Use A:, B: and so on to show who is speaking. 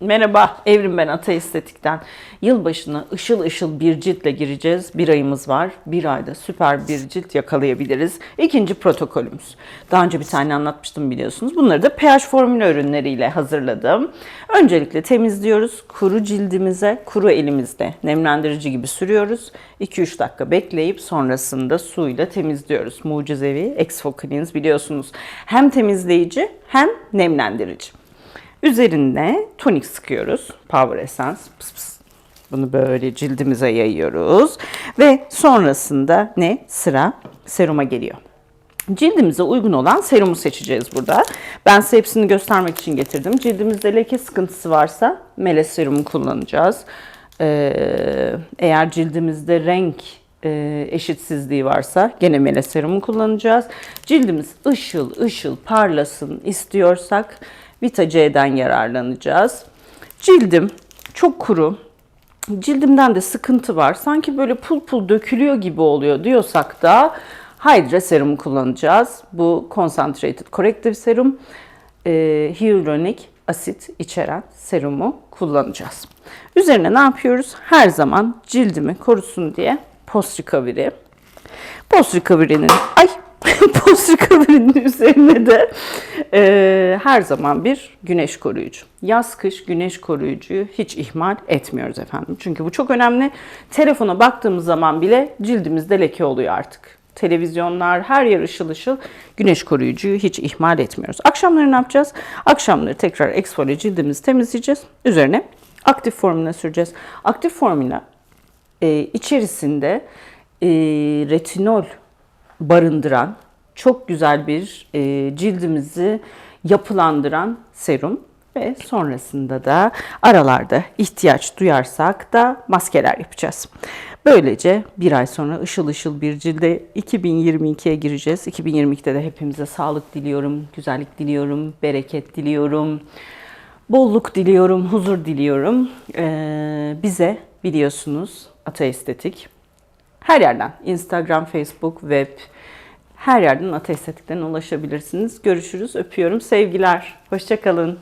A: Merhaba, Evrim ben Ata Estetik'ten. Yılbaşına ışıl ışıl bir ciltle gireceğiz. Bir ayımız var. Bir ayda süper bir cilt yakalayabiliriz. İkinci protokolümüz. Daha önce bir tane anlatmıştım biliyorsunuz. Bunları da pH formülü ürünleriyle hazırladım. Öncelikle temizliyoruz. Kuru cildimize, kuru elimizde nemlendirici gibi sürüyoruz. 2-3 dakika bekleyip sonrasında suyla temizliyoruz. Mucizevi Exfocleans biliyorsunuz. Hem temizleyici hem nemlendirici. Üzerine tonik sıkıyoruz. Power Essence. Pıs pıs. Bunu böyle cildimize yayıyoruz. Ve sonrasında ne? Sıra seruma geliyor. Cildimize uygun olan serumu seçeceğiz burada. Ben size hepsini göstermek için getirdim. Cildimizde leke sıkıntısı varsa mele serumu kullanacağız. Ee, eğer cildimizde renk e, eşitsizliği varsa gene mele serumu kullanacağız. Cildimiz ışıl ışıl parlasın istiyorsak Vita C'den yararlanacağız. Cildim çok kuru, cildimden de sıkıntı var. Sanki böyle pul pul dökülüyor gibi oluyor diyorsak da Hydra serumu kullanacağız. Bu Concentrated Corrective Serum, e, hyaluronik asit içeren serumu kullanacağız. Üzerine ne yapıyoruz? Her zaman cildimi korusun diye post recovery. Post recovery'nin ay de e, her zaman bir güneş koruyucu. Yaz kış güneş koruyucuyu hiç ihmal etmiyoruz efendim. Çünkü bu çok önemli. Telefona baktığımız zaman bile cildimizde leke oluyor artık. Televizyonlar, her yer ışıl ışıl. Güneş koruyucuyu hiç ihmal etmiyoruz. Akşamları ne yapacağız? Akşamları tekrar exfoliate cildimizi temizleyeceğiz. Üzerine aktif formüle süreceğiz. Aktif formüle e, içerisinde e, retinol barındıran çok güzel bir e, cildimizi yapılandıran serum ve sonrasında da aralarda ihtiyaç duyarsak da maskeler yapacağız. Böylece bir ay sonra ışıl ışıl bir cilde 2022'ye gireceğiz. 2022'de de hepimize sağlık diliyorum, güzellik diliyorum, bereket diliyorum, bolluk diliyorum, huzur diliyorum. Ee, bize biliyorsunuz Ata Estetik her yerden Instagram, Facebook, web her yerden Ata Estetik'ten ulaşabilirsiniz. Görüşürüz, öpüyorum. Sevgiler, hoşçakalın.